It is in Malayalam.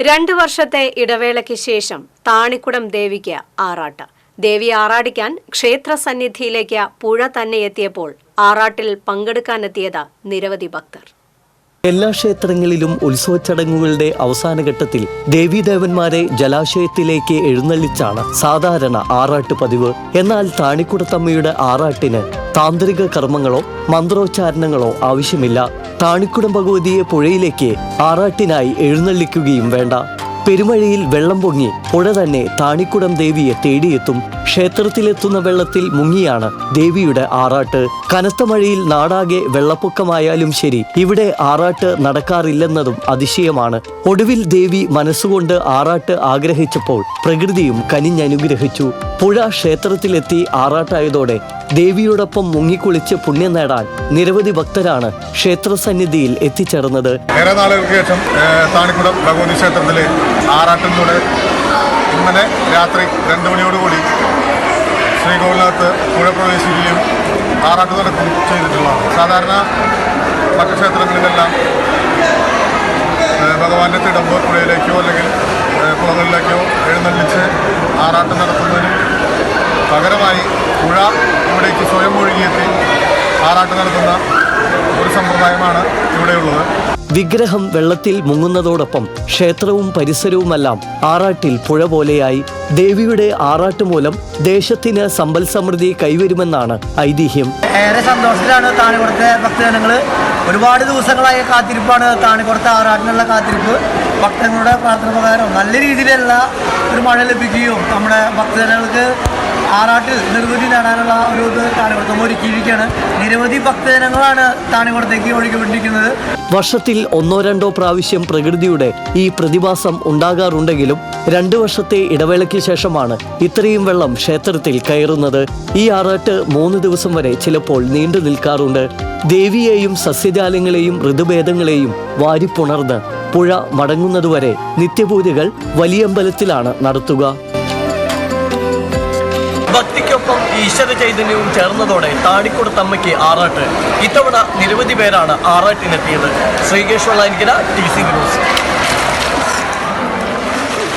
രണ്ടു വർഷത്തെ ഇടവേളയ്ക്ക് ശേഷം താണിക്കുടം ദേവിക്ക് ആറാട്ട്. ദേവി ആറാടിക്കാൻ ക്ഷേത്ര സന്നിധിയിലേക്ക് പുഴ തന്നെ എത്തിയപ്പോൾ ആറാട്ടിൽ പങ്കെടുക്കാനെത്തിയത് നിരവധി ഭക്തർ. എല്ലാ ക്ഷേത്രങ്ങളിലും ഉത്സവ ചടങ്ങുകളുടെ അവസാന ഘട്ടത്തിൽ ദേവീദേവന്മാരെ ജലാശയത്തിലേക്ക് എഴുന്നള്ളിച്ചാണ് സാധാരണ ആറാട്ട് പതിവ്. എന്നാൽ താണിക്കുടത്തമ്മയുടെ ആറാട്ടിന് താന്ത്രിക കർമ്മങ്ങളോ മന്ത്രോച്ചാരണങ്ങളോ ആവശ്യമില്ല. താണിക്കുടം ഭഗവതിയെ പുഴയിലേക്ക് ആറാട്ടിനായി എഴുന്നള്ളിക്കുകയും വേണ്ട. പെരുമഴയിൽ വെള്ളം പൊങ്ങി പുഴ തന്നെ താണിക്കുടം ദേവിയെ തേടിയെത്തും. ക്ഷേത്രത്തിലെത്തുന്ന വെള്ളത്തിൽ മുങ്ങിയാണ് ദേവിയുടെ ആറാട്ട്. കനത്ത മഴയിൽ നാടാകെ വെള്ളപ്പൊക്കമായാലും ശരി ഇവിടെ ആറാട്ട് നടക്കാറില്ലെന്നതും അതിശയമാണ്. ഒടുവിൽ ദേവി മനസ്സുകൊണ്ട് ആറാട്ട് ആഗ്രഹിച്ചപ്പോൾ പ്രകൃതിയും കനിഞ്ഞനുഗ്രഹിച്ചു. പുഴ ക്ഷേത്രത്തിലെത്തി ആറാട്ടായതോടെ ദേവിയോടൊപ്പം മുങ്ങിക്കുളിച്ച് പുണ്യം നേടാൻ നിരവധി ഭക്തരാണ് ക്ഷേത്രസന്നിധിയിൽ എത്തിച്ചേർന്നത്. ഏറെ നാളുകൾക്ക് ശേഷം താണിക്കുടം ഭഗവതി ക്ഷേത്രത്തിൽ ആറാട്ടിലൂടെ ഇന്നലെ രാത്രി രണ്ട് മണിയോടുകൂടി ശ്രീകോവിലിനകത്ത് പുഴ പ്രവേശിക്കുകയും ആറാട്ട് നടക്കുകയും ചെയ്തിട്ടുള്ളതാണ്. സാധാരണ മറ്റു ഭഗവാന്റെ തിടമ്പ് പുഴയിലേക്കോ അല്ലെങ്കിൽ കുളങ്ങളിലേക്കോ എഴുന്നള്ളിച്ച് ആറാട്ട് നടത്തുന്നതിന് പകരമായി പുഴ ഇവിടേക്ക് സ്വയം ഒഴുകിയെത്തി ആറാട്ട് നടത്തുന്ന ഒരു സമ്പ്രദായമാണ് ഇവിടെയുള്ളത്. വിഗ്രഹം വെള്ളത്തിൽ മുങ്ങുന്നതോടൊപ്പം ക്ഷേത്രവും പരിസരവുമെല്ലാം ആറാട്ടിൽ പുഴ പോലെയായി ദേവിയുടെ ആറാട്ട് മൂലം ദേശത്തിന് സമ്പൽ സമൃദ്ധി കൈവരുമെന്നാണ് ഐതിഹ്യം. ഏറെ സന്തോഷത്തിലാണ് താണിക്കുളത്തെ ഭക്തജനങ്ങൾ ഒരുപാട് ദിവസങ്ങളായ കാത്തിരിപ്പാണ് താണിക്കുളത്തെ ആറാട്ടിനുള്ള കാത്തിരിപ്പ്. ഭക്തങ്ങളുടെ പ്രാർത്ഥന പ്രകാരം നല്ല രീതിയിലുള്ള ഒരു മഴ ലഭിക്കുകയും നമ്മുടെ ഭക്തജനങ്ങൾക്ക് ആറാട്ടിൽ നിർവൃതി നേടാനുള്ള ഒരു ഇത് ഒരു ഒരുക്കിയിരിക്കുകയാണ്. നിരവധി ഭക്തജനങ്ങളാണ് താണിക്കുളത്തേക്ക് ഒഴുകിക്കൊണ്ടിരിക്കുന്നത്. വർഷത്തിൽ ഒന്നോ രണ്ടോ പ്രാവശ്യം പ്രകൃതിയുടെ ഈ പ്രതിഭാസം ഉണ്ടാകാറുണ്ടെങ്കിലും രണ്ടു വർഷത്തെ ഇടവേളയ്ക്ക് ശേഷമാണ് ഇത്രയും വെള്ളം ക്ഷേത്രത്തിൽ കയറുന്നത്. ഈ ആറാട്ട് മൂന്ന് ദിവസം വരെ ചിലപ്പോൾ നീണ്ടു നിൽക്കാറുണ്ട്. ദേവിയെയും സസ്യജാലങ്ങളെയും ഋതുഭേദങ്ങളെയും വാരിപ്പുണർന്ന് പുഴ മടങ്ങുന്നതുവരെ നിത്യപൂജകൾ വലിയമ്പലത്തിലാണ് നടത്തുക. ഭക്തിക്കൊപ്പം ഈശ്വര ചൈതന്യവും ചേർന്നതോടെ താടിക്കുടത്തമ്മയ്ക്ക് ആറാട്ട്. ഇത്തവണ നിരവധി പേരാണ് ആറാട്ടിനെത്തിയത്. Sreekesh Vallanikkara T C news.